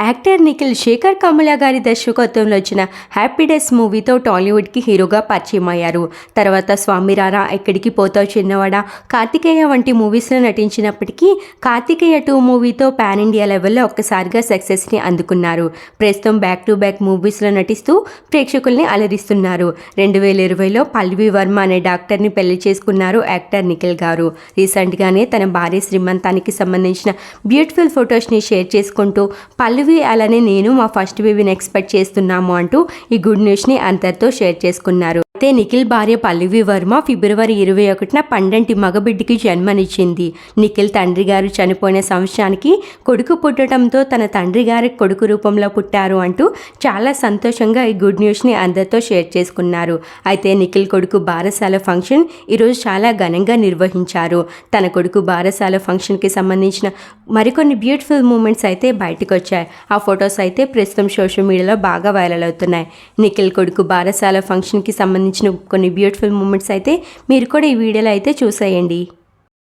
Actor Nikhil Sekhar Kammula గారి దర్శకత్వంలో వచ్చిన హ్యాపీ డేస్ మూవీతో టాలీవుడ్కి హీరోగా పరిచయం అయ్యారు తర్వాత స్వామిరారా ఎక్కడికి పోతావు చిన్నవాడ? కార్తికేయ వంటి మూవీస్లో నటించినప్పటికీ కార్తికేయ టూ మూవీతో పాన్ ఇండియా లెవెల్లో ఒక్కసారిగా సక్సెస్ని అందుకున్నారు. ప్రస్తుతం బ్యాక్ టు బ్యాక్ మూవీస్లో నటిస్తూ ప్రేక్షకుల్ని అలరిస్తున్నారు. రెండు వేల ఇరవైలో పల్వి వర్మ అనే డాక్టర్ని పెళ్ళి చేసుకున్నారు యాక్టర్ నిఖిల్ గారు. రీసెంట్గానే తన భార్య శ్రీమంతానికి సంబంధించిన బ్యూటిఫుల్ ఫొటోస్ని షేర్ చేసుకుంటూ పల్లవి అలానే నేను మా ఫస్ట్ బేబీని ఎక్స్పెక్ట్ చేస్తున్నాము అంటూ ఈ గుడ్ న్యూస్ని అందరితో షేర్ చేసుకున్నారు. అయితే నిఖిల్ భార్య పల్లవి వర్మ ఫిబ్రవరి ఇరవై ఒకటిన పండంటి మగబిడ్డికి జన్మనిచ్చింది. నిఖిల్ తండ్రి గారు చనిపోయిన సంవత్సరానికి కొడుకు పుట్టడంతో తన తండ్రి గారి కొడుకు రూపంలో పుట్టారు అంటూ చాలా సంతోషంగా ఈ గుడ్ న్యూస్ని అందరితో షేర్ చేసుకున్నారు. అయితే నిఖిల్ కొడుకు బారసాల ఫంక్షన్ ఈరోజు చాలా ఘనంగా నిర్వహించారు. తన కొడుకు బారసాల ఫంక్షన్కి సంబంధించిన మరికొన్ని బ్యూటిఫుల్ మూమెంట్స్ అయితే బయటకు వచ్చాయి ఆ ఫొటోస్ అయితే ప్రస్తుతం సోషల్ మీడియాలో బాగా వైరల్ అవుతున్నాయి. నిఖిల్ కొడుకు బారసాల ఫంక్షన్కి సంబంధించిన కొన్ని బ్యూటిఫుల్ మూమెంట్స్ అయితే మీరు కూడా ఈ వీడియోలో అయితే చూసేయండి.